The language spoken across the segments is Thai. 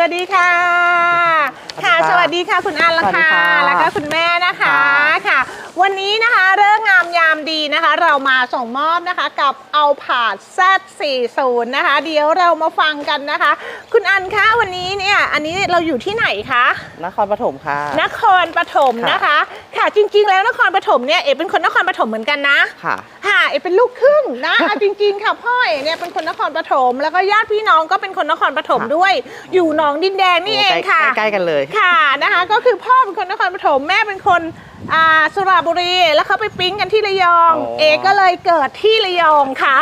วัสดีค่ะ ค่ะสสวัวัสสดีดีครัค่ะบคุณอันละค่ะสวัสดีครับแล้วก็คุณแม่นะคะครับค่ะ วันนี้นะคะเรื่องงามยามดีนะคะ เรามาส่งมอบนะคะกับเอาผาด Z40 นะคะ เดี๋ยวเรามาฟังกันนะคะ คุณอันคะวันนี้เนี่ยอันนี้เราอยู่ที่ไหนคะนครปฐมค่ะ นครปฐมนะคะ ค่ะ จริง ๆ แล้วนครปฐมเนี่ยเอ๋เป็นคนนครปฐมเหมือนกันนะ ค่ะ ค่ะเอ๋เป็นลูกครึ่งนะเอาจริง ๆ ค่ะพ่อเอ๋เนี่ยเป็นคนนครปฐมแล้วก็ญาติพี่น้องก็เป็นคนนครปฐมค่ะ ด้วย อยู่หนองดินแดงนี่เองค่ะ ใกล้ๆกันเลย ค่ะนะคะก็คือพ่อเป็นคนนครปฐมแม่เป็นคนอ่าสุราบุรีแล้วเขาไปปิ๊งกันที่ระยอง อ๋อเอก็เลยเกิดที่ระยองค่ะ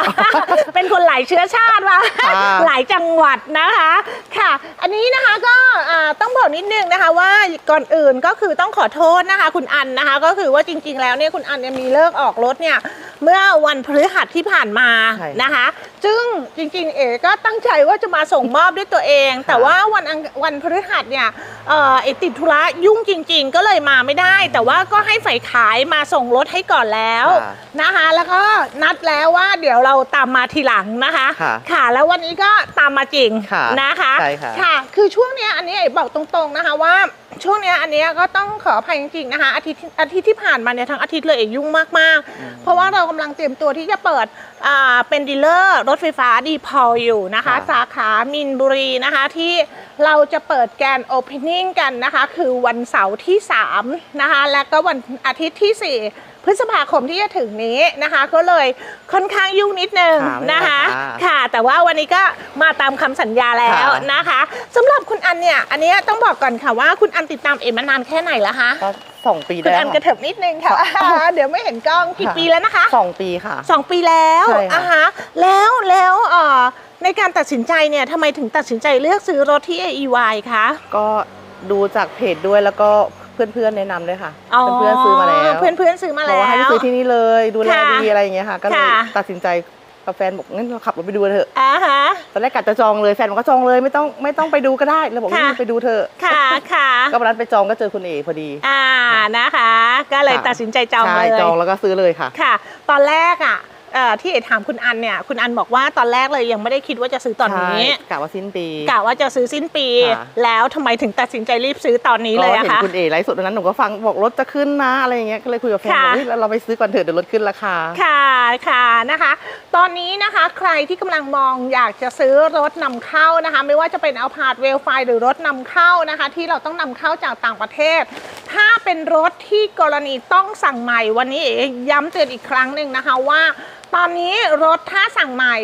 เป็นคนหลายเชื้อชาติมาค่ะหลายจังหวัดนะคะค่ะ อันนี้นะคะก็อ่าต้องบอกนิดนึงนะคะว่าก่อนอื่นก็คือต้องขอโทษนะคะ คุณอันนะคะ ก็คือว่าจริง ๆ แล้วเนี่ยคุณอันเนี่ยมีเลิกออกรถเนี่ยเมื่อวันพฤหัสที่ผ่านมาใช่ นะคะ ซึ่งจริงๆ เอ๋ก็ตั้งใจว่าจะมาส่งมอบด้วยตัวเอง แต่ว่าวันอังวันพฤหัสเนี่ยเอ่อเอ๋ติดธุระยุ่งจริง ๆ ก็เลยมาไม่ได้ แต่ว่าก็ให้ฝ่ายขายมาส่งรถให้ก่อนแล้วค่ะนะคะ แล้วก็นัดแล้วว่าเดี๋ยวเราตามมาทีหลังนะคะ ค่ะค่ะแล้ววันนี้ก็ตามมาจริงค่ะนะคะใช่ค่ะ ค่ะ คือช่วงเนี้ยอันนี้เอ๋บอกตรงๆนะคะว่าช่วงเนี้ยอันเนี้ยก็ต้องขออภัยจริงๆนะคะอาทิตย์อาทิตย์ที่ผ่านมาเนี่ยทั้งอาทิตย์เลยเอ๋ยุ่งมากๆ เพราะว่าเรากำลังเตรียมตัวที่จะเปิดอ่าเป็นดีลเลอร์รถไฟฟ้าดีพอลอยู่นะคะค่ะสาขามินบุรีนะคะที่เราจะเปิดแกนโอเพนนิ่งกันนะคะ คือวันเสาร์ที่3นะคะและก็วันอาทิตย์ที่ 4 พฤษภาคมที่จะถึงนี้นะคะ ก็เลยค่อนข้างยุ่งนิดนึงค่ะไม่เป็นไรนะคะค่ะค่ะ แต่ว่าวันนี้ก็มาตามคำสัญญาแล้วค่ะนะคะสำหรับคุณอันเนี่ย อันเนี้ยต้องบอกก่อนค่ะว่าคุณอันติดตามเอ็มมานานแค่ไหนแล้วคะก็สองปีคุณได้อันกระค่ะเถิบนิดนึงค่ะ เดี๋ยวไม่เห็นกล้องกี่ค่ะปีแล้วนะคะสองปีค่ะสองปีแล้วใช่ค่ะอะฮะแล้วแล้วเอ่อในการตัดสินใจเนี่ยทำไมถึงตัดสินใจเลือกซื้อรถที่ AEY คะ ก็ดูจากเพจด้วยแล้วก็ เพื่อนๆแนะนำด้วยค่ะ เพื่อนๆซื้อมาแล้วเพื่อนเพื่อนๆซื้อมาบอแล้กวว่าให้ไปซื้อที่นี่เลยดูแลค่ะดีอะไรอย่างเงี้ยค่ะ ก็เลยค่ะตัดสินใจกับแฟนบอกงั้นเราขับรถไปดูเถอะ อ่าฮะ ตอนแรกกะจะจองเลยแฟนบอกก็จองเลยไม่ต้องไม่ต้องไปดูก็ได้เราบอกค่ะว่าไปดูเถอะค่ะค่ะก็วันนั้นไปจองก็เจอคุณเอพอดี อ่านะคะ ก็เลยค่ะ ตัดสินใจจองใช่เลยจองแล้วก็ซื้อเลยค่ะ ค่ะ ตอนแรกอะเอ่อ ที่เอ๋ถามคุณอันเนี่ย คุณอันบอกว่าตอนแรกเลยยังไม่ได้คิดว่าจะซื้อตอนนี้ใช่กะว่าสิ้นปีกะว่าจะซื้อสิ้นปีค่ะแล้วทำไมถึงตัดสินใจรีบซื้อตอนนี้เลยก็อะเห็นคะคุณเอไลฟ์สดตอนนั้นหนูก็ฟังบอกรถจะขึ้นนะอะไรอย่างเงี้ยก็เลยคุยกับแฟนค่ะบอกเฮ้ยเราเราไปซื้อก่อนเถอะเดี๋ยวรถขึ้นราคาค่ะค่ะนะคะ ตอนนี้นะคะใครที่กำลังมองอยากจะซื้อรถนำเข้านะคะ ไม่ว่าจะเป็นเอาพาดเวลไฟหรือรถนำเข้านะคะ ที่เราต้องนำเข้าจากต่างประเทศ ถ้าเป็นรถที่กรณีต้องสั่งใหม่วันนี้เอ๋ย้ำเตือนอีกครั้งหนึ่งนะคะว่า ตอนนี้รถถ้าสั่งใหม่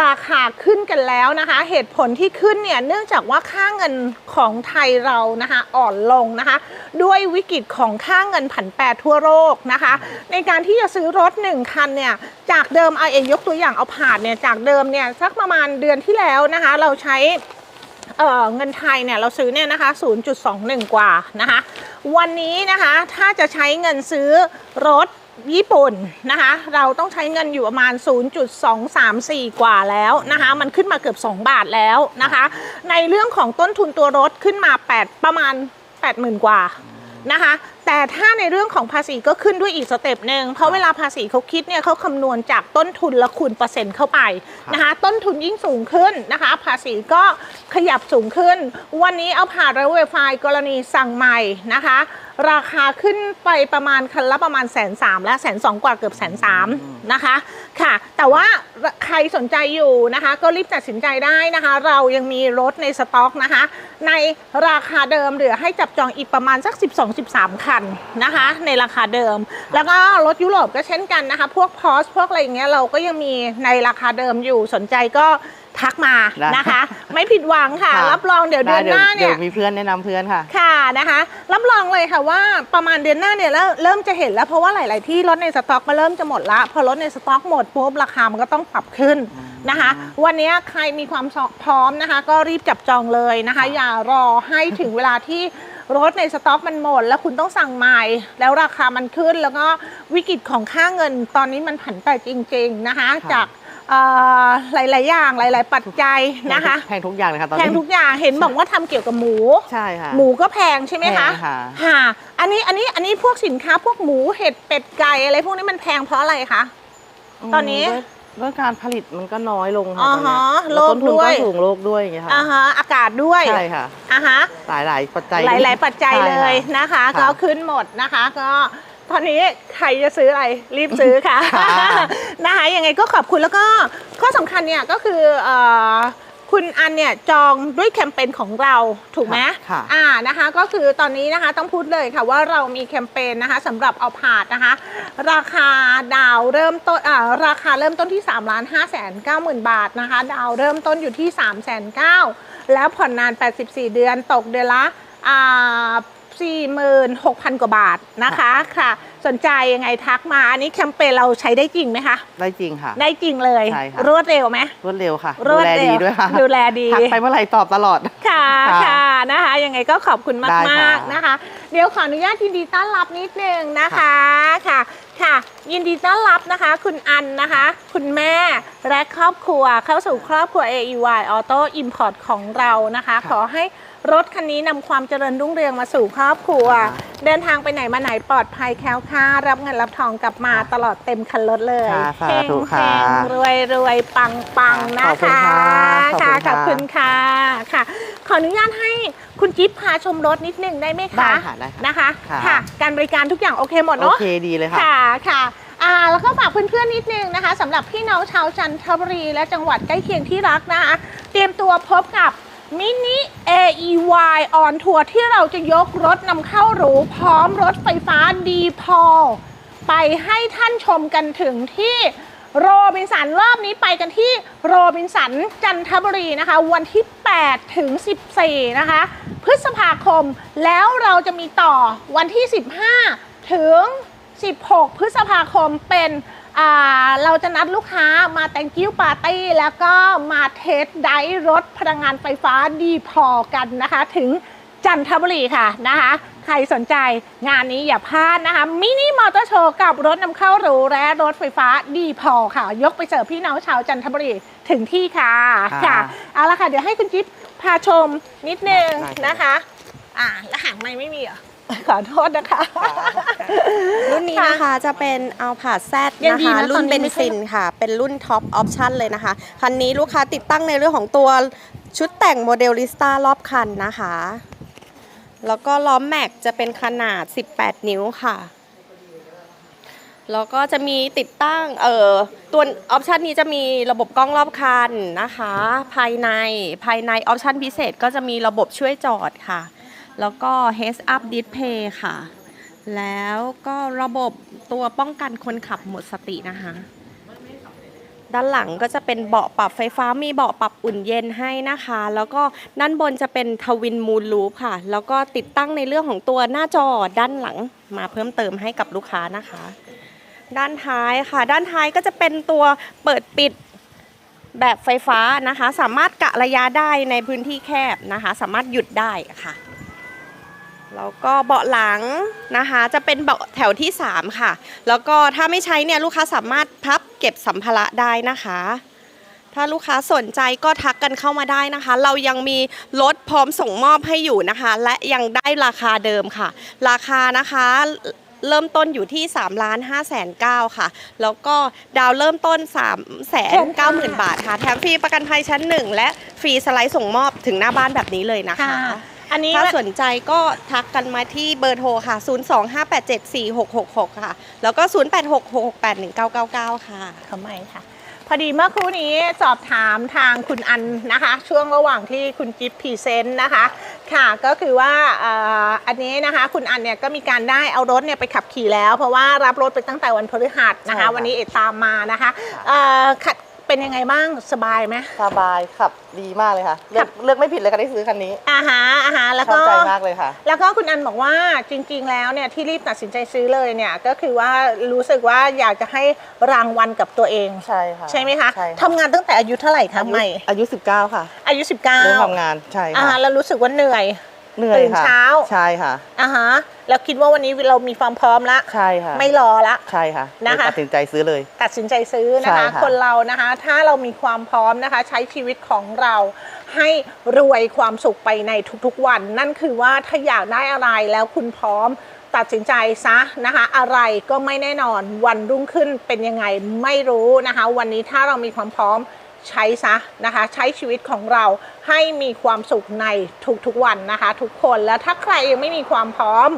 ราคาขึ้นกันแล้วนะคะ เหตุผลที่ขึ้นเนี่ยเนื่องจากว่าค่าเงินของไทยเรานะคะอ่อนลงนะคะ ด้วยวิกฤตของค่าเงินผันแปรทั่วโลกนะคะ ในการที่จะซื้อรถหนึ่งคันเนี่ยจากเดิมเอาเองยกตัวอย่างเอาผ่านเนี่ยจากเดิมเนี่ยสักประมาณเดือนที่แล้วนะคะ เราใช้ เออเงินไทยเนี่ยเราซื้อเนี่ยนะคะ 0.21 กว่านะคะ วันนี้นะคะถ้าจะใช้เงินซื้อรถญี่ปุ่นนะคะ เราต้องใช้เงินอยู่ประมาณ 0.234 กว่าแล้วนะคะ มันขึ้นมาเกือบ 2 บาทแล้วนะคะ ในเรื่องของต้นทุนตัวรถขึ้นมา 8 ประมาณ 80,000 กว่านะคะแต่ถ้าในเรื่องของภาษีก็ขึ้นด้วยอีกสเต็ปหนึ่งเพราะเวลาภาษีเขาคิดเนี่ยเขาคำนวณจากต้นทุนและคูณเปอร์เซ็นต์เข้าไปนะคะต้นทุนยิ่งสูงขึ้นนะคะ ภาษีก็ขยับสูงขึ้น วันนี้เอาผ่านระเวไฟกรณีสั่งใหม่นะคะ ราคาขึ้นไปประมาณคันละประมาณแสนสามและแสนสองกว่าเกือบแสนสามนะคะค่ะแต่ว่าใครสนใจอยู่นะคะ ก็รีบตัดสินใจได้นะคะ เรายังมีรถในสต็อกนะคะ ในราคาเดิมเหลือให้จับจองอีกประมาณสัก 12-13คันนะคะ ในราคาเดิม แล้วก็รถยุโรปก็เช่นกันนะคะ พวกพอสพวกอะไรอย่างเงี้ยเราก็ยังมีในราคาเดิมอยู่สนใจก็ทักมาได้นะคะ ไม่ผิดหวังค่ะค่ะ รับรองเดี๋ยวเดือนหน้าเนี่เดี๋ยยวมีเพื่อนแนะนำเพื่อนค่ะ ค่ะนะคะ รับรองเลยค่ะว่าประมาณเดือนหน้าเนี่ยเริ่มเริ่มจะเห็นแล้วเพราะว่าหลาย ๆ ที่รถในสต็อกก็เริ่มจะหมดละพอรถในสต็อกหมดปุ๊บราคามันก็ต้องปรับขึ้นนะคะ วันนี้ใครมีความพร้อมนะคะ ก็รีบจับจองเลยนะคะ อย่ารอให้ถึงเวลาที่ รถในสต็อกมันหมด แล้วคุณต้องสั่งใหม่ แล้วราคามันขึ้น แล้วก็วิกฤตของค่าเงินตอนนี้มันผันแปรจริง ๆนะคะค่ะจากเอ่อหลายๆอย่างหลาย ๆ ปัจจัยนะคะแพงทุกอย่างเลยค่ะตอนแพนี้งทุกอย่างเห็นบอกว่าทำเกี่ยวกับหมูใช่ค่ะหมูก็แพงใช่ไหมคะแพงค่ะค่ะอันนี้อันนี้อันนี้พวกสินค้าพวกหมูเห็ดเป็ดไก่อะไรพวกนี้มันแพงเพราะอะไรคะตอนนี้ ด้วยแล้วการผลิตมันก็น้อยลงอ๋ค่ะอตอนเนี้ยแล้วต้นทุนโลกด้วก็ยสูงโลกด้วยอย่างเงี้ยค่ะอ่าฮะอากาศด้วยใช่ค่ะ อ่าฮะ หลายหลายๆปัจจัย หลาย ๆ ปัจจัยใช่เลค่ะยนะคะ ค่ะก็ขึ้นหมดนะคะ ก็ตอนนี้ใครจะซื้ออะไรรีบซื้อค่ะค่ะ นะคะยังไงก็ขอบคุณแล้วก็ข้อสำคัญเนี่ยก็คือเอ่อ คุณอันเนี่ยจองด้วยแคมเปญของเราถูกไหมค่ะอ่านะคะก็คือตอนนี้นะคะต้องพูดเลยค่ะว่าเรามีแคมเปญนะคะสำหรับเอาผาดนะคะ ราคาดาวเริ่มต้นอ่าราคาเริ่มต้นที่3ล้าน5แสน9หมื่นบาทนะคะ ดาวเริ่มต้นอยู่ที่3แสน9แล้วผ่อนนาน 84 เดือนตกเดือนละอ่า 46,000 กว่าบาทนะคะค่ะ สนใจยังไงทักมาอันนี้แคมเปญเราใช้ได้จริงไหมคะ ได้จริงค่ะ ได้จริงเลย ใช่ค่ะ รวดเร็วไหม รวดเร็วค่ะรดูวดแลเร็ดีวด้วยค่ะดูแลดี ทักไปเมื่อไหร่ตอบตลอด ค่ะค่ะค่ะนะคะ ยังไงก็ขอบคุณได้มากค่ะๆนะคะ เดี๋ยวขออนุญาตยินดีต้อนรับนิดนึงนะคะค่ะค่ะ ยินดีต้อนรับนะคะ คุณอันนะคะ คุณแม่และครอบครัวเข้าสู่ครอบครัว AEY Auto Import ของเรานะคะค่ะขอให้ รถคันนี้นำความเจริญรุ่งเรืองมาสู่ครอบครัวค่ะเดินทางไปไหนมาไหนปลอดภัยแคล้วคลาดรับเงินรับทองกลับมาค่ะตลอดเต็มคันรถเลยค่ะสาเฮงธุเฮค่ะงรวยรวยปังปังนะขอบคุณคะค่ะค่ะขขออบบคุคุณณค่ะ ค่ะขออนุญาตให้คุณจิ๊บพาชมรถนิดนึงได้ไหมคะได้ค่ะได้ค่ะนะคะค่ะค่ะ การบริการทุกอย่างโอเคหมดโอเนาะ เคดีเลยค่ะ ค่ะ ค่ะ อ่า แล้วก็ฝากเพื่อนๆนิดนึงนะคะสำหรับพี่น้องชาวจันทบุรีและจังหวัดใกล้เคียงที่รักนะคะ เตรียมตัวพบกับ มินิ AEY on ทัวร์ที่เราจะยกรถนำเข้าหรู พร้อมรถไฟฟ้าดีพอไปให้ท่านชมกันถึงที่โรบินสันรอบนี้ไปกันที่โรบินสันจันทบุรีนะคะ วันที่ 8 ถึง 14 นะคะ พฤษภาคมแล้วเราจะมีต่อวันที่ 15 ถึง 16 พฤษภาคมเป็น เราจะนัดลูกค้ามา thank you party แล้วก็มาเทสไดรถพลังงานไฟฟ้าดีพอกันนะคะ ถึงจันทบุรีค่ะนะคะ ใครสนใจงานนี้อย่าพลาดนะคะ มินิมอเตอร์โชว์กับรถนำเข้าหรูและรถไฟฟ้าดีพอค่ะ ยกไปเสิร์ฟพี่น้องชาวจันทบุรีถึงที่ค่ะค่ะค่ะเอาละค่ะ เดี๋ยวให้คุณจิ๊บพาชมนิดนึงได้ค่ะนะคะ อ่าแล้วหางไม่ไม่มีเหรอ ขอโทษนะคะ รุ่นนี้นะคะจะเป็นเอาผาแซดยังนะดีคะ นะรุ่ตอนนนี้เบนไม่ใช่ ซินค่ะ เป็นรุ่นท็อปออปชันเลยนะคะ คันนี้ลูกค้าติดตั้งในเรื่องของตัวชุดแต่งโมเดลลิสตารอบคันนะคะ แล้วก็ล้อมแม็กจะเป็นขนาด 18 นิ้วค่ะ แล้วก็จะมีติดตั้งเอ่อตัวออปชันนี้จะมีระบบกล้องรอบคันนะคะ ภายในภายในออปชันพิเศษก็จะมีระบบช่วยจอดค่ะ แล้วก็ heads up display ค่ะ แล้วก็ระบบตัวป้องกันคนขับหมดสตินะคะ ด้านหลังก็จะเป็นเบาะปรับไฟฟ้ามีเบาะปรับอุ่นเย็นให้นะคะ แล้วก็ด้านบนจะเป็นทวินมูลลูปค่ะ แล้วก็ติดตั้งในเรื่องของตัวหน้าจอด้านหลังมาเพิ่มเติมให้กับลูกค้านะคะ ด้านท้ายค่ะ ด้านท้ายก็จะเป็นตัวเปิดปิดแบบไฟฟ้านะคะ สามารถกะระยะได้ในพื้นที่แคบนะคะ สามารถหยุดได้ค่ะ แล้วก็เบาะหลังนะคะ จะเป็นเบาะแถวที่ 3 ค่ะ แล้วก็ถ้าไม่ใช้เนี่ยลูกค้าสามารถพับเก็บสัมภาระได้นะคะ ถ้าลูกค้าสนใจก็ทักกันเข้ามาได้นะคะ เรายังมีรถพร้อมส่งมอบให้อยู่นะคะ และยังได้ราคาเดิมค่ะ ราคานะคะเริ่มต้นอยู่ที่3ล้าน5แสน9ค่ะ แล้วก็ดาวเริ่มต้น3แสน9หมื่นบาทค่ะ แถมฟรีประกันภัยชั้น 1 และฟรีสไลด์ส่งมอบถึงหน้าบ้านแบบนี้เลยนะคะคะ อันนี้ถ้าสนใจก็ทักกันมาที่เบอร์โทรค่ะ 025874666 ค่ะ แล้วก็ 0866681999 ค่ะทำไมค่ะพอดีเมื่อครู่นี้สอบถามทางคุณอันนะคะ ช่วงระหว่างที่คุณจิ๊บพรีเซนต์นะคะ ค่ะก็คือว่าเอ่ออันนี้นะคะคุณอันเนี่ยก็มีการได้เอารถเนี่ยไปขับขี่แล้ว เพราะว่ารับรถไปตั้งแต่วันพฤหัสนะคะใช่ค่ะวันนี้เอกตามมานะคะเอ่อขัด เป็นยังไงบ้างสบายไหม สบายขับดีมากเลยค่ะ เลือกเลือกไม่ผิดเลยค่ะที่ซื้อคันนี้อาฮะอาฮะแล้วชอบก็ใจมากเลยค่ะ แล้วก็คุณอันบอกว่าจริง ๆ แล้วเนี่ยที่รีบตัดสินใจซื้อเลยเนี่ยก็คือว่ารู้สึกว่าอยากจะให้รางวัลกับตัวเอง ใช่ค่ะใช่ไหมคะใช่ค่ะทำงานตั้งแต่อายุเท่าไหร่คะใหม่อายุ 19 ค่ะอายุ 19เริ่มทำงานใช่อ่าค่ะแล้วรู้สึกว่าเหนื่อย เหนื่อยตื่นค่ะเช้าใช่ค่ะอ่าฮะแล้วคิดว่าวันนี้เรามีความพร้อมละใช่ค่ะไม่รอละ ใช่ค่ะนะคะ เลยตัดสินใจซื้อเลย ตัดสินใจซื้อนะใช่คะ ค่ะ คนเรานะคะ ถ้าเรามีความพร้อมนะคะ ใช้ชีวิตของเราให้รวยความสุขไปในทุกๆวัน นั่นคือว่าถ้าอยากได้อะไรแล้วคุณพร้อมตัดสินใจซะนะคะ อะไรก็ไม่แน่นอนวันรุ่งขึ้นเป็นยังไงไม่รู้นะคะ วันนี้ถ้าเรามีความพร้อม ใช้ซะนะคะ ใช้ชีวิตของเราให้มีความสุขในทุกๆวันนะคะ ทุกคนแล้วถ้าใครยังไม่มีความพร้อม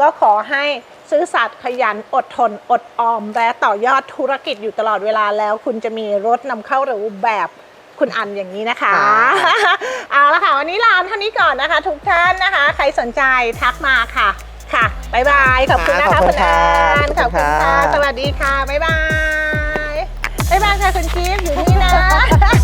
ก็ขอให้ซื่อสัตย์ขยันอดทน อดออม และต่อยอดธุรกิจอยู่ตลอดเวลาแล้ว คุณจะมีรถนำเข้าหรือแบบคุณอันอย่างนี้นะคะ เอาละค่ะ วันนี้ลาเท่านี้ก่อนนะคะ ทุกท่านนะคะ ใครสนใจทักมาค่ะ ค่ะ บ๊ายบาย ขอบคุณนะคะขอบคุคุณณอัค่ะนขอบคุณค่ะขอบคุณค่ะ สวัสดีค่ะ บ๊ายบายบ๊ายบาย ค่ะคุณกิฟต์อยู่นี่นะ